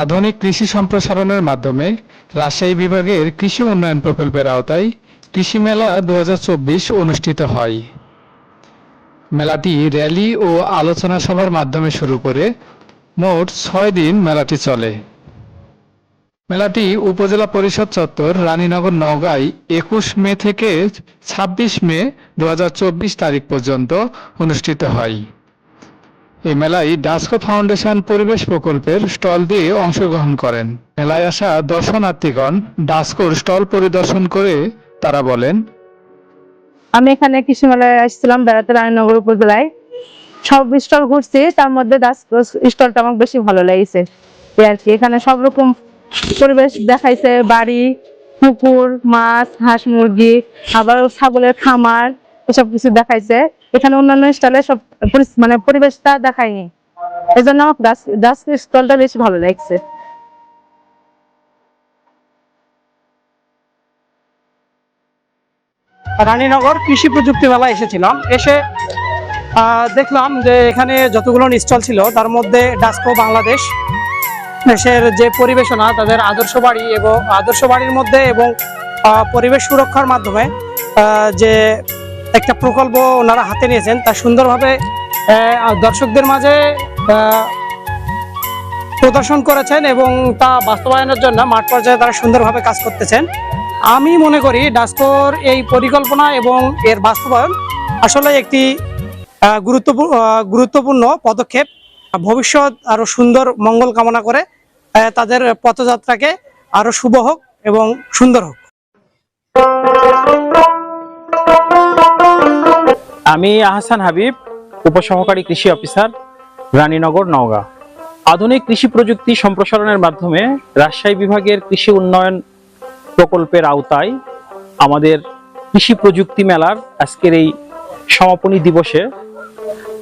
আধুনিক কৃষি সম্প্রসারণের মাধ্যমে রাজশাহী বিভাগের কৃষি উন্নয়ন প্রকল্পের আওতায় কৃষি মেলা দু হাজার চব্বিশ অনুষ্ঠিত হয়। মেলাটি র্যালি ও আলোচনা সভার মাধ্যমে শুরু করে মোট ছয় দিন মেলাটি চলে। মেলাটি উপজেলা পরিষদ চত্বর রানীনগর নওগাঁয় একুশ মে থেকে ছাব্বিশ মে দু হাজার চব্বিশ তারিখ পর্যন্ত অনুষ্ঠিত হয়। এই মেলায় ডাস্কো ফাউন্ডেশন পরিবেশ প্রকল্পের স্টল দিয়ে অংশগ্রহণ করেন। মেলায় আসা দর্শনার্থীগণ ডাস্কোর স্টল পরিদর্শন করে তারা বলেন, আমি এখানে কৃষি মেলায় আসছিলাম বেড়াতে রানীনগর উপজেলায়। সব স্টল ঘুরছি, তার মধ্যে দাস স্টলটা আমার বেশি ভালো লেগেছে। আর কি, এখানে সব রকম পরিবেশ দেখাইছে, বাড়ি, পুকুর, মাছ, হাঁস মুরগি, আবার ছাগলের খামার এসব কিছু দেখাইছে। এখানে অন্যান্য স্টলে সব মানে পরিবেশটা দেখায়নি। এই জন্য আমার স্টলটা বেশি ভালো লাগছে। রানীনগর কৃষি প্রযুক্তি মেলায় এসেছিলাম। এসে দেখলাম যে এখানে যতগুলো স্টল ছিল, তার মধ্যে ডাস্কো বাংলাদেশ, দেশের যে পরিবেশনা, তাদের আদর্শ বাড়ি এবং, আদর্শ বাড়ির মধ্যে এবং পরিবেশ সুরক্ষার মাধ্যমে যে একটা প্রকল্প ওনারা হাতে নিয়েছেন। তা সুন্দরভাবে দর্শকদের মাঝে প্রদর্শন করেছেন এবং তা বাস্তবায়নের জন্য মাঠ পর্যায়ে তারা সুন্দরভাবে কাজ করতেছেন। আমি মনে করি ডাস্কোর এই পরিকল্পনা এবং এর বাস্তবায়ন আসলে একটি গুরুত্বপূর্ণ গুরুত্বপূর্ণ পদক্ষেপ। ভবিষ্যৎ আরও সুন্দর মঙ্গল কামনা করে তাদের পথযাত্রাকে আরও শুভ হোক এবং সুন্দর হোক। আমি আহসান হাবিব, উপসহকারী কৃষি অফিসার, রানীনগর, নওগাঁ। আধুনিক কৃষি প্রযুক্তি সম্প্রসারণের মাধ্যমে রাজশাহী বিভাগের কৃষি উন্নয়ন প্রকল্পের আওতায় আমাদের কৃষি প্রযুক্তি মেলার আজকের এই সমাপনী দিবসে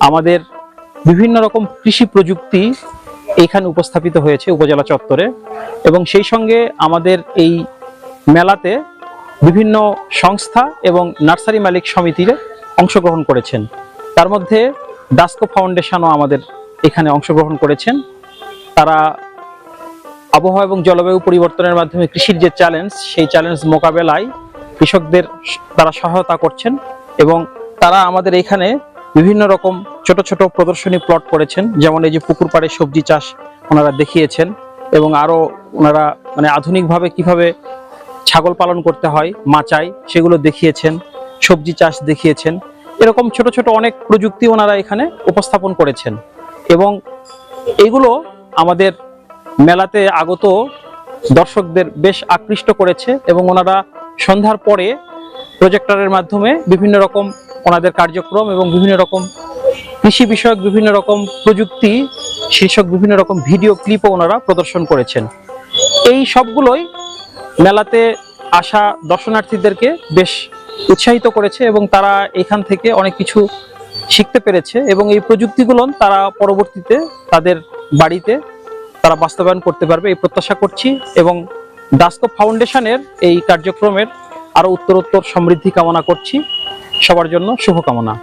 আমাদের বিভিন্ন রকম কৃষি প্রযুক্তি এখানে উপস্থাপিত হয়েছে উপজেলা চত্বরে এবং সেই সঙ্গে আমাদের এই মেলাতে বিভিন্ন সংস্থা এবং নার্সারি মালিক সমিতির অংশগ্রহণ করেছেন। তার মধ্যে ডাস্কো ফাউন্ডেশনও আমাদের এখানে অংশগ্রহণ করেছেন। তারা আবহাওয়া এবং জলবায়ু পরিবর্তনের মাধ্যমে কৃষির যে চ্যালেঞ্জ সেই চ্যালেঞ্জ মোকাবেলায় কৃষকদের তারা সহায়তা করছেন এবং তারা আমাদের এখানে বিভিন্ন রকম ছোট ছোট প্রদর্শনী প্লট করেছেন। যেমন এই যে পুকুর পাড়ে সবজি চাষ ওনারা দেখিয়েছেন এবং আরও ওনারা মানে আধুনিকভাবে কীভাবে ছাগল পালন করতে হয় মাচাই সেগুলো দেখিয়েছেন। সবজি চাষ দেখিয়েছেন। এরকম ছোট ছোট অনেক প্রযুক্তি ওনারা এখানে উপস্থাপন করেছেন। এবং এগুলো আমাদের মেলাতে আগত দর্শকদের বেশ আকৃষ্ট করেছে এবং ওনারা সন্ধ্যার পরে প্রজেক্টরের মাধ্যমে বিভিন্ন রকম ওনাদের কার্যক্রম এবং বিভিন্ন রকম কৃষি বিষয়ক বিভিন্ন রকম প্রযুক্তি, শীর্ষক বিভিন্ন রকম ভিডিও ক্লিপও ওনারা প্রদর্শন করেছেন। এই সবগুলোই মেলাতে আসা দর্শনার্থীদেরকে বেশ উৎসাহিত করেছে এবং তারা এখান থেকে অনেক কিছু শিখতে পেরেছে এবং এই প্রযুক্তিগুলো তারা পরবর্তীতে তাদের বাড়িতে তারা বাস্তবায়ন করতে পারবে, এই প্রত্যাশা করছি এবং ডাস্কো ফাউন্ডেশনের এই কার্যক্রমের আরও উত্তরোত্তর সমৃদ্ধি কামনা করছি। সবার জন্য শুভকামনা।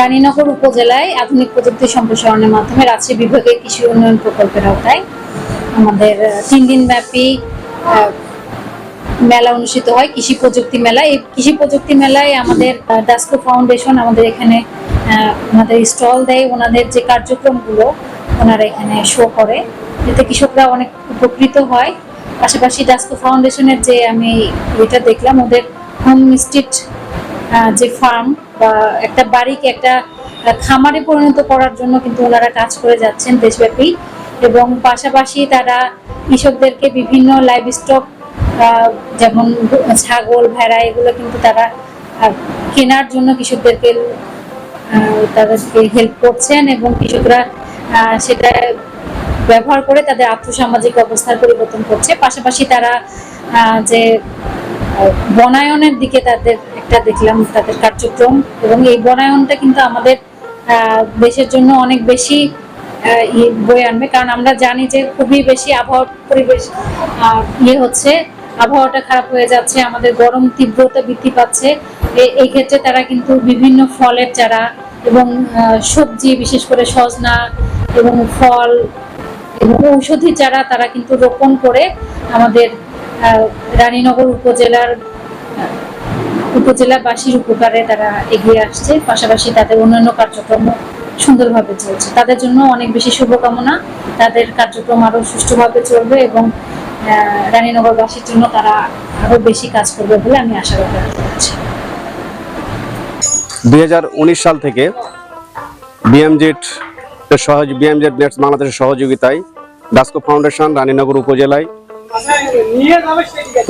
রানীনগর উপজেলায় আধুনিক প্রযুক্তি সম্প্রসারণের মাধ্যমে রাজশাহী বিভাগের কৃষি উন্নয়ন প্রকল্পের আওতায় আমাদের তিন দিন ব্যাপী মেলা অনুষ্ঠিত হয়, কৃষি প্রযুক্তি মেলা এই কৃষি প্রযুক্তি মেলায় আমাদের ডাস্কো ফাউন্ডেশন আমাদের এখানে ওনাদের স্টল দেয়। ওনাদের যে কার্যক্রমগুলো ওনারা এখানে শো করে। এতে কৃষকরা অনেক উপকৃত হয়। পাশাপাশি ডাস্কো ফাউন্ডেশনের যে আমি এটা দেখলাম, ওদের হোম স্ট্রিট যে ফার্ম বা একটা বাড়িকে একটা খামারে পরিণত করার জন্য কিন্তু ওনারা কাজ করে যাচ্ছেন দেশব্যাপী। এবং পাশাপাশি তারা কৃষকদেরকে বিভিন্ন লাইভ স্টক যেমন ছাগল, ভেড়া, এগুলো কিন্তু তারা কেনার জন্য কৃষকদেরকে তাদেরকে হেল্প করছেন এবং কৃষকরা সেটা ব্যবহার করে তাদের আর্থসামাজিক অবস্থার পরিবর্তন করছে। পাশাপাশি তারা যে বনায়নের দিকে তাদের একটা দেখলাম, তাদের কার্যক্রম। এবং এই বনায়নটা কিন্তু আমাদের দেশের জন্য অনেক বেশি ইয়ে বয়ে আনবে। কারণ আমরা জানি যে খুবই বেশি আবহাওয়ার পরিবেশ ইয়ে হচ্ছে, আবহাওয়াটা খারাপ হয়ে যাচ্ছে, আমাদের গরম তীব্রতা বৃদ্ধি পাচ্ছে। এই ক্ষেত্রে তারা কিন্তু বিভিন্ন ফলের চারা এবং সবজি, বিশেষ করে সজনা এবং ফল এবং ঔষধি চারা তারা কিন্তু রোপণ করে আমাদের রানীনগর উপজেলার উপজেলাবাসীর উপকারে তারা এগিয়ে আসছে। পাশাপাশি তাদের অন্যান্য কার্যক্রম সুন্দরভাবে চলছে। তাদের জন্য অনেক বেশি শুভকামনা। তাদের কার্যক্রম আরও সুষ্ঠুভাবে চলবে এবং রানীনগরবাসীর জন্য তারা আরও বেশি কাজ করবে বলে আমি আশা করছি। দুই সাল থেকে বিএমজেড সহজ বিএমজেড নেটস বাংলাদেশের সহযোগিতায় ডাস্কো ফাউন্ডেশন রানীনগর উপজেলায়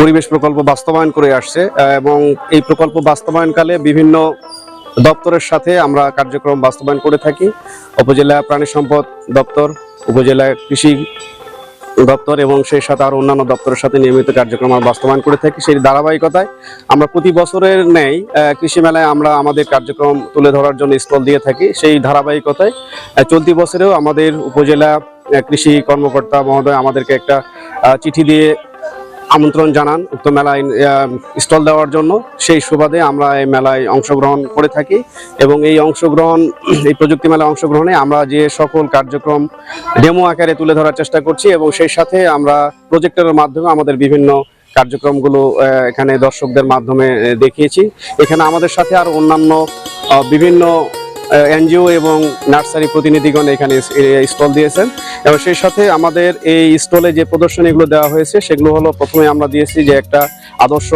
পরিবেশ প্রকল্প বাস্তবায়ন করে আসছে, এবং এই প্রকল্প বাস্তবায়নকালে বিভিন্ন দপ্তরের সাথে আমরা কার্যক্রম বাস্তবায়ন করে থাকি। উপজেলা প্রাণী সম্পদ দপ্তর, উপজেলা কৃষি দপ্তর এবং সেই সাথে আরও অন্যান্য দপ্তরের সাথে নিয়মিত কার্যক্রম আমরা বাস্তবায়ন করে থাকি। সেই ধারাবাহিকতায় আমরা প্রতি বছরের ন্যায় কৃষি মেলায় আমরা আমাদের কার্যক্রম তুলে ধরার জন্য স্টল দিয়ে থাকি। সেই ধারাবাহিকতায় চলতি বছরেও আমাদের উপজেলা কৃষি কর্মকর্তা মহোদয় আমাদেরকে একটা চিঠি দিয়ে আমন্ত্রণ জানান উক্ত মেলায় স্টল দেওয়ার জন্য। সেই সুবাদে আমরা এই মেলায় অংশগ্রহণ করে থাকি এবং এই অংশগ্রহণ, এই প্রযুক্তি মেলায় অংশগ্রহণে আমরা যে সকল কার্যক্রম ডেমো আকারে তুলে ধরার চেষ্টা করছি এবং সেই সাথে আমরা প্রজেক্টরের মাধ্যমে আমাদের বিভিন্ন কার্যক্রমগুলো এখানে দর্শকদের মাধ্যমে দেখিয়েছি। এখানে আমাদের সাথে আর অন্যান্য বিভিন্ন এনজিও এবং নার্সারি প্রতিনিধিগণ এখানে স্টল দিয়েছেন। এবং সেই সাথে আমাদের এই স্টলে যে প্রদর্শনীগুলো দেওয়া হয়েছে, সেগুলো হলো প্রথমে আমরা দিয়েছি যে একটা আদর্শ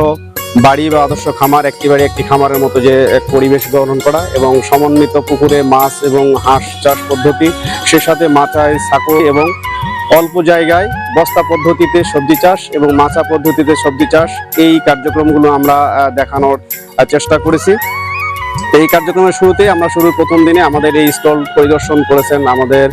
বাড়ি বা আদর্শ খামার একটি বাড়ি একটি খামারের মতো যে এক পরিবেশ গ্রহণ করা এবং সমন্বিত পুকুরে মাছ এবং হাঁস চাষ পদ্ধতি সে সাথে মাচায় সাকো এবং অল্প জায়গায় বস্তা পদ্ধতিতে সবজি চাষ এবং মাচা পদ্ধতিতে সবজি চাষ, এই কার্যক্রমগুলো আমরা দেখানোর চেষ্টা করেছি। এই কার্যক্রমের শুরুতেই আমরা শুরুর প্রথম দিনে আমাদের এই স্টল পরিদর্শন করেছেন আমাদের